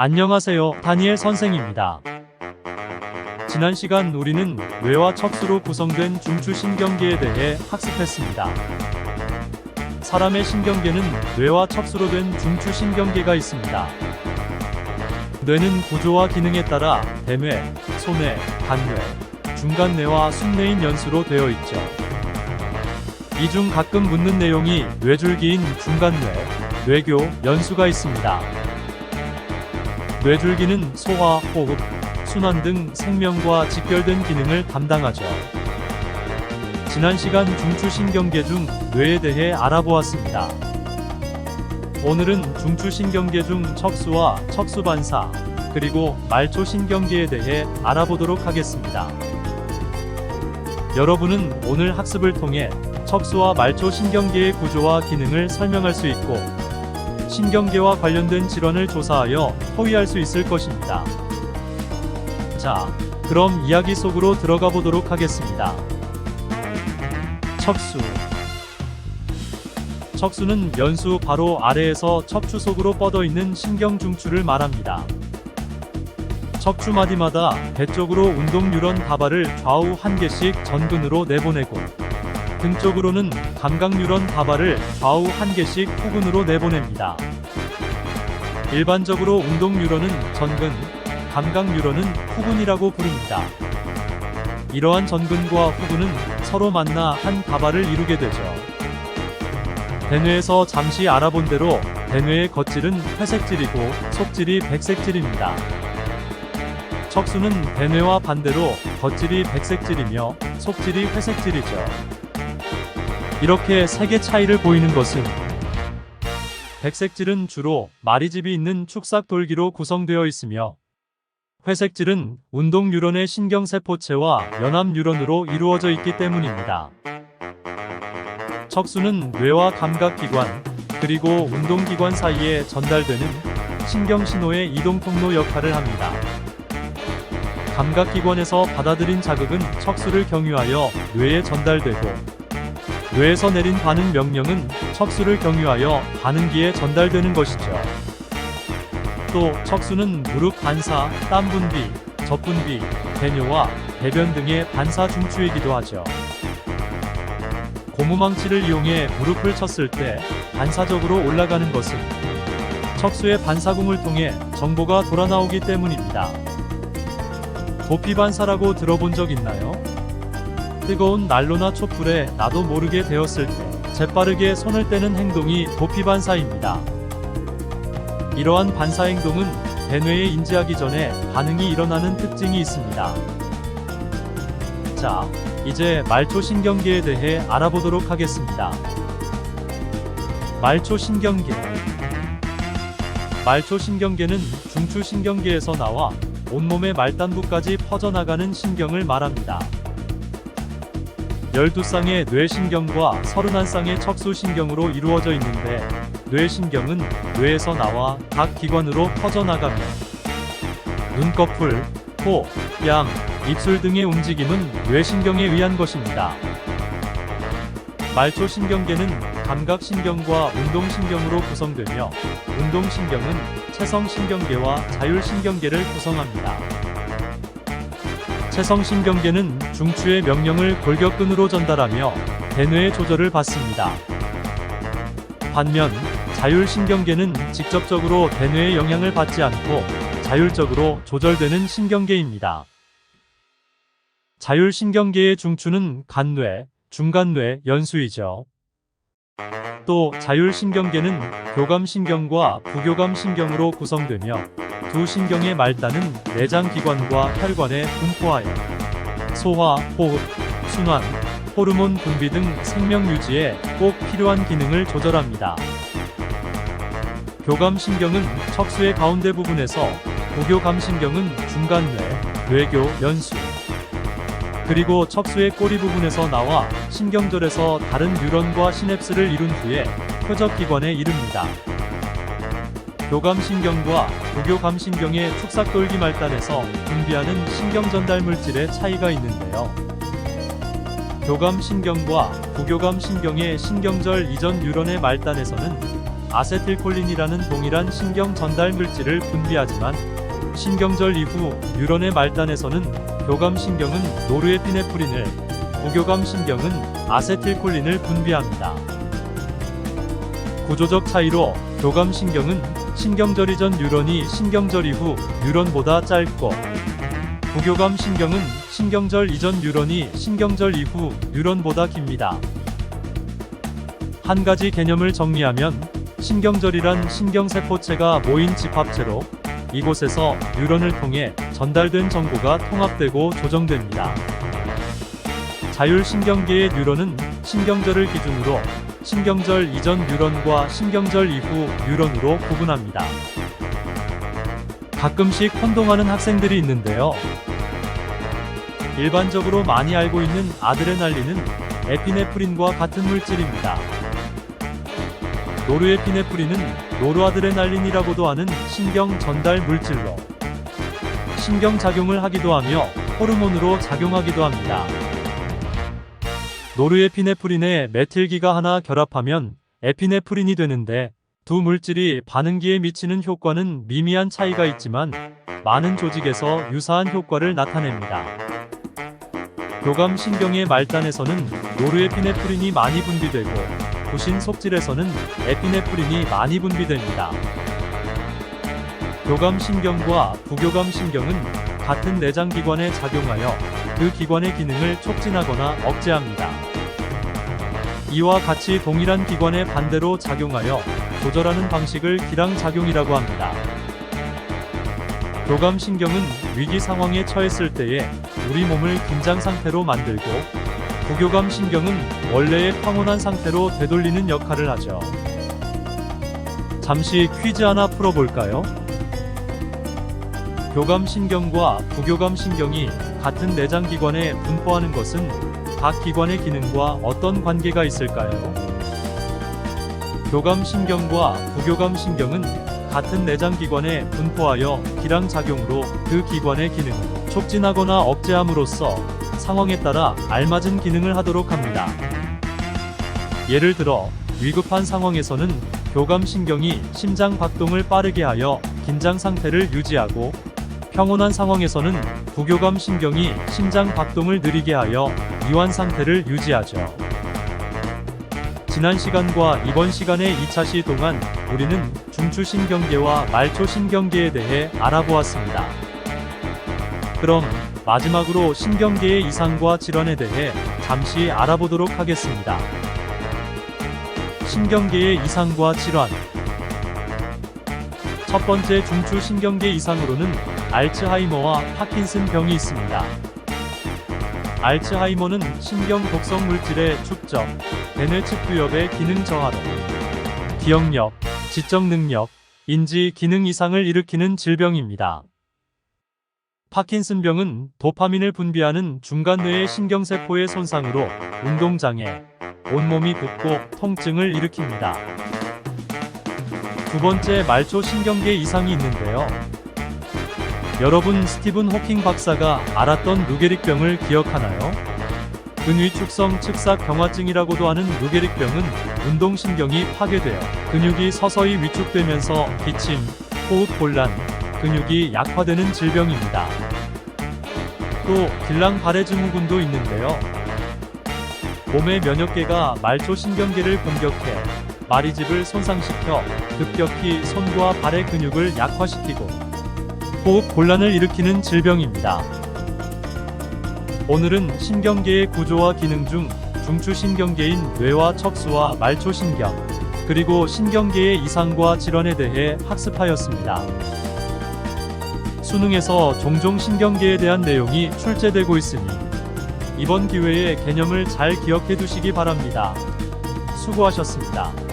안녕하세요. 다니엘 선생입니다. 지난 시간 우리는 뇌와 척수로 구성된 중추신경계에 대해 학습했습니다. 사람의 신경계는 뇌와 척수로 된 중추신경계가 있습니다. 뇌는 구조와 기능에 따라 대뇌, 소뇌, 간뇌, 중간뇌와 순뇌인 연수로 되어 있죠. 이 중 가끔 묻는 내용이 뇌줄기인 중간뇌, 뇌교, 연수가 있습니다. 뇌줄기는 소화, 호흡, 순환 등 생명과 직결된 기능을 담당하죠. 지난 시간 중추신경계 중 뇌에 대해 알아보았습니다. 오늘은 중추신경계 중 척수와 척수반사, 그리고 말초신경계에 대해 알아보도록 하겠습니다. 여러분은 오늘 학습을 통해 척수와 말초신경계의 구조와 기능을 설명할 수 있고, 신경계와 관련된 질환을 조사하여 토의할 수 있을 것입니다. 자, 그럼 이야기 속으로 들어가 보도록 하겠습니다. 척수. 척수는 연수 바로 아래에서 척추 속으로 뻗어 있는 신경 중추를 말합니다. 척추 마디마다 배 쪽으로 운동 뉴런 다발을 좌우 한 개씩 전근으로 내보내고 등 쪽으로는 감각 뉴런 다발을 좌우 한 개씩 후근으로 내보냅니다. 일반적으로 운동 뉴런은 전근, 감각 뉴런은 후근이라고 부릅니다. 이러한 전근과 후근은 서로 만나 한 다발을 이루게 되죠. 대뇌에서 잠시 알아본 대로 대뇌의 겉질은 회색질이고 속질이 백색질입니다. 척수는 대뇌와 반대로 겉질이 백색질이며 속질이 회색질이죠. 이렇게 색의 차이를 보이는 것은 백색질은 주로 마리집이 있는 축삭돌기로 구성되어 있으며 회색질은 운동 뉴런의 신경세포체와 연합 뉴런으로 이루어져 있기 때문입니다. 척수는 뇌와 감각기관, 그리고 운동기관 사이에 전달되는 신경신호의 이동 통로 역할을 합니다. 감각기관에서 받아들인 자극은 척수를 경유하여 뇌에 전달되고, 뇌에서 내린 반응 명령은 척수를 경유하여 반응기에 전달되는 것이죠. 또 척수는 무릎 반사, 땀 분비, 젖 분비, 배뇨와 배변 등의 반사 중추이기도 하죠. 고무망치를 이용해 무릎을 쳤을 때 반사적으로 올라가는 것은 척수의 반사궁을 통해 정보가 돌아 나오기 때문입니다. 도피 반사라고 들어본 적 있나요? 뜨거운 난로나 촛불에 나도 모르게 되었을 때 재빠르게 손을 떼는 행동이 도피 반사입니다. 이러한 반사 행동은 대뇌에 인지하기 전에 반응이 일어나는 특징이 있습니다. 자, 이제 말초신경계에 대해 알아보도록 하겠습니다. 말초신경계 말초신경계는 중추신경계에서 나와 온몸의 말단부까지 퍼져나가는 신경을 말합니다. 12쌍의 뇌신경과 31쌍의 척수신경으로 이루어져 있는데 뇌신경은 뇌에서 나와 각 기관으로 퍼져나가며 눈꺼풀, 코, 양, 입술 등의 움직임은 뇌신경에 의한 것입니다. 말초신경계는 감각신경과 운동신경으로 구성되며 운동신경은 체성신경계와 자율신경계를 구성합니다. 체성신경계는 중추의 명령을 골격근으로 전달하며 대뇌의 조절을 받습니다. 반면 자율신경계는 직접적으로 대뇌의 영향을 받지 않고 자율적으로 조절되는 신경계입니다. 자율신경계의 중추는 간뇌, 중간뇌, 연수이죠. 또 자율신경계는 교감신경과 부교감신경으로 구성되며 두 신경의 말단은 내장기관과 혈관에 분포하여 소화, 호흡, 순환, 호르몬 분비 등 생명 유지에 꼭 필요한 기능을 조절합니다. 교감신경은 척수의 가운데 부분에서 부교감신경은 중간뇌, 뇌교, 연수, 그리고 척수의 꼬리 부분에서 나와 신경절에서 다른 뉴런과 시냅스를 이룬 후에 표적기관에 이릅니다. 교감신경과 부교감신경의 축삭돌기 말단에서 분비하는 신경전달 물질의 차이가 있는데요. 교감신경과 부교감신경의 신경절 이전 뉴런의 말단에서는 아세틸콜린이라는 동일한 신경 전달 물질을 분비하지만 신경절 이후 뉴런의 말단에서는 교감 신경은 노르에피네프린을, 부교감 신경은 아세틸콜린을 분비합니다. 구조적 차이로 교감 신경은 신경절 이전 뉴런이 신경절 이후 뉴런보다 짧고 부교감 신경은 신경절 이전 뉴런이 신경절 이후 뉴런보다 깁니다. 한 가지 개념을 정리하면 신경절이란 신경세포체가 모인 집합체로 이곳에서 뉴런을 통해 전달된 정보가 통합되고 조정됩니다. 자율신경계의 뉴런은 신경절을 기준으로 신경절 이전 뉴런과 신경절 이후 뉴런으로 구분합니다. 가끔씩 혼동하는 학생들이 있는데요. 일반적으로 많이 알고 있는 아드레날린은 에피네프린과 같은 물질입니다. 노르에피네프린은 노르아드레날린이라고도 하는 신경 전달 물질로 신경 작용을 하기도 하며 호르몬으로 작용하기도 합니다. 노르에피네프린에 메틸기가 하나 결합하면 에피네프린이 되는데 두 물질이 반응기에 미치는 효과는 미미한 차이가 있지만 많은 조직에서 유사한 효과를 나타냅니다. 교감 신경의 말단에서는 노르에피네프린이 많이 분비되고 부신 속질에서는 에피네프린이 많이 분비됩니다. 교감 신경과 부교감 신경은 같은 내장 기관에 작용하여 그 기관의 기능을 촉진하거나 억제합니다. 이와 같이 동일한 기관에 반대로 작용하여 조절하는 방식을 기량작용이라고 합니다. 교감 신경은 위기 상황에 처했을 때에 우리 몸을 긴장 상태로 만들고 부교감 신경은 원래의 평온한 상태로 되돌리는 역할을 하죠. 잠시 퀴즈 하나 풀어볼까요? 교감 신경과 부교감 신경이 같은 내장 기관에 분포하는 것은 각 기관의 기능과 어떤 관계가 있을까요? 교감 신경과 부교감 신경은 같은 내장 기관에 분포하여 기량 작용으로 그 기관의 기능을 촉진하거나 억제함으로써 상황에 따라 알맞은 기능을 하도록 합니다. 예를 들어 위급한 상황에서는 교감 신경이 심장 박동을 빠르게 하여 긴장 상태를 유지하고 평온한 상황에서는 부교감 신경이 심장 박동을 느리게 하여 이완 상태를 유지하죠. 지난 시간과 이번 시간의 2차 시 동안 우리는 중추신경계와 말초신경계에 대해 알아보았습니다. 그럼 마지막으로 신경계의 이상과 질환에 대해 잠시 알아보도록 하겠습니다. 신경계의 이상과 질환 첫 번째 중추 신경계 이상으로는 알츠하이머와 파킨슨 병이 있습니다. 알츠하이머는 신경 독성 물질의 축적, 대뇌 측두엽의 기능 저하로 기억력, 지적 능력, 인지 기능 이상을 일으키는 질병입니다. 파킨슨병은 도파민을 분비하는 중간뇌의 신경세포의 손상으로 운동장애, 온몸이 붓고 통증을 일으킵니다. 두 번째 말초 신경계 이상이 있는데요. 여러분 스티븐 호킹 박사가 알았던 루게릭병을 기억하나요? 근위축성 측삭 경화증이라고도 하는 루게릭병은 운동신경이 파괴되어 근육이 서서히 위축되면서 기침, 호흡 곤란, 근육이 약화되는 질병입니다. 또 길랑 바레 증후군도 있는데요. 몸의 면역계가 말초 신경계를 공격해 마리집을 손상시켜 급격히 손과 발의 근육을 약화시키고 호흡 곤란을 일으키는 질병입니다. 오늘은 신경계의 구조와 기능 중 중추신경계인 뇌와 척수와 말초신경, 그리고 신경계의 이상과 질환에 대해 학습하였습니다. 수능에서 종종 신경계에 대한 내용이 출제되고 있으니 이번 기회에 개념을 잘 기억해 두시기 바랍니다. 수고하셨습니다.